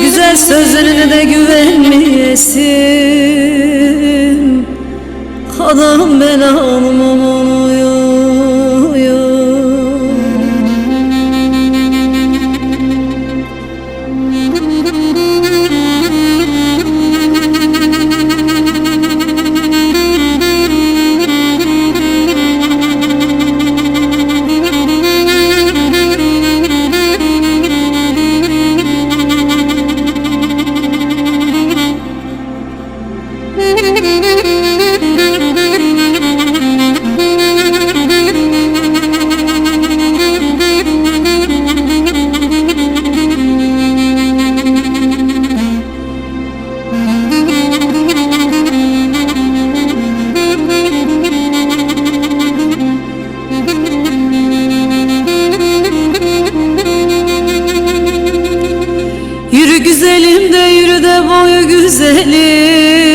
Güzel sözlerine de güvenmeyesin. Adam belalım aman oya Yürü güzelim de yürü de boyu güzelim